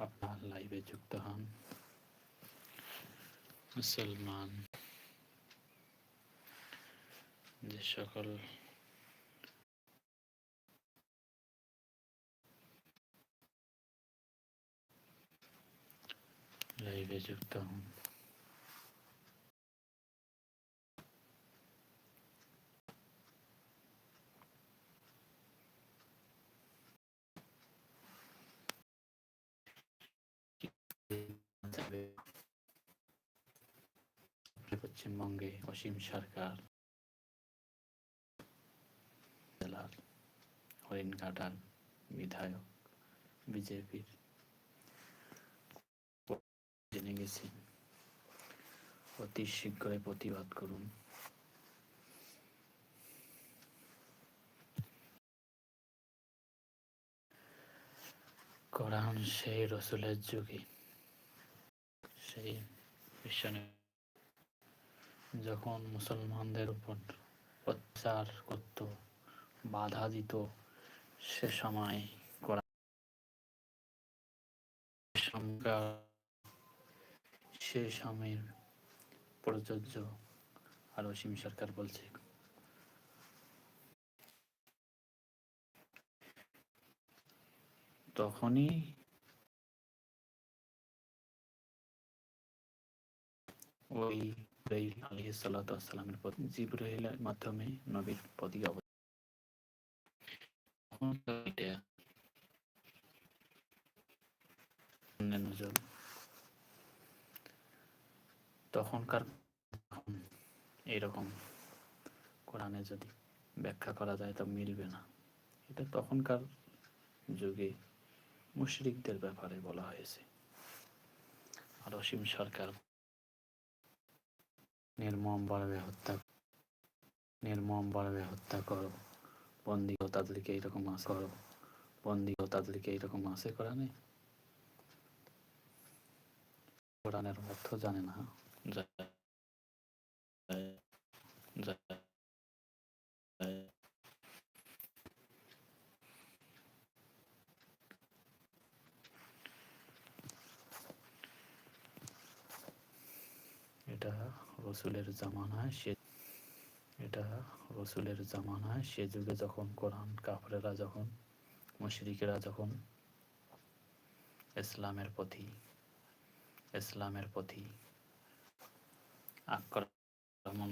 আপনার লাইভে যুক্ত হন। মুসলমান যে সকল লাইভে যুক্ত হন। পশ্চিমবঙ্গে অসীম সরকার। জেলার হরিণঘাটার বিধায়ক, বিজেপির। জেনে গেছেন অতি শীঘ্রই প্রতিবাদ করুন। কোরআন সেই রসুলের যুগে। সেই মিশনে যখন মুসলমানদের উপর অত্যাচার করত, বাধা দিত, সে সময় সে সময়ের প্রযোজ্য আর অসীম সরকার বলছে। তখনই ওই সালাতু ওয়াসসালামের প্রতি জিব্রাইলের মাধ্যমে নবীর তখনকার তখন এইরকম কোরআনে যদি ব্যাখ্যা করা যায় তা মিলবে না। এটা তখনকার যুগে মুশরিকদের ব্যাপারে বলা হয়েছে। আর অসীম সরকার নির্মম ভাবে হত্যা নির্মম ভাবে হত্যা করো। বন্দি তাদেরকে এইরকম আস করো। বন্দি তাদেরকে এইরকম আসে কোরআনে কোরআনের অর্থ জানে না। এটা রসুলের জামানায় সে এটা রসুলের জামানায় সে যুগে যখন, কোরআন কাফরেরা যখন, মুশরিকেরা যখন ইসলামের পথি ইসলামের পথি আক্রমণ